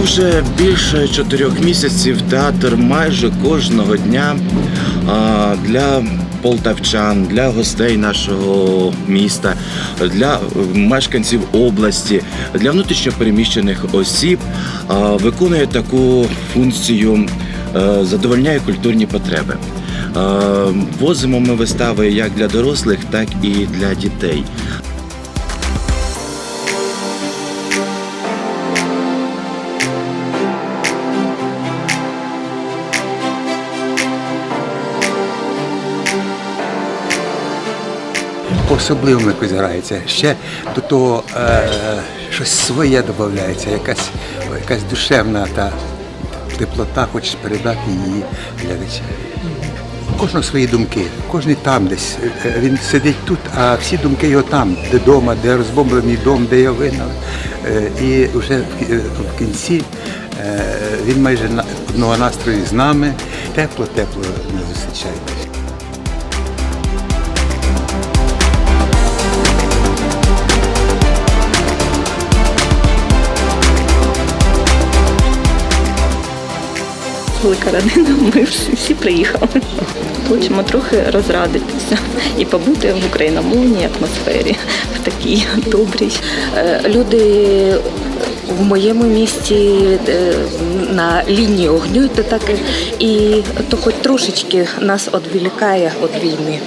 вже більше чотирьох місяців театр майже кожного дня для полтавчан, для гостей нашого міста, для е, мешканців області, для внутрішньопереміщених осіб виконує таку функцію, е, задовольняє культурні потреби. Е, Возимо ми вистави як для дорослих, так і для дітей. По-особливому якось грається. Ще до того е, щось своє додається, якась, якась душевна та теплота, хочеш передати її глядачам. Кожного свої думки, кожен там десь. Е, Він сидить тут, а всі думки його там, де вдома, де розбомблений дом, де я. Е, І вже в кі- е, в кінці е, він майже одного настрою з нами. Тепло-тепло не зустрічає. Велика карантин ми всі, всі приїхали. Хочемо трохи розрадитися і побути в україномовній атмосфері, в такій добрій. Е, Люди в моєму місті е, на лінії огню, то так і то хоч трошечки нас відволікає від війни.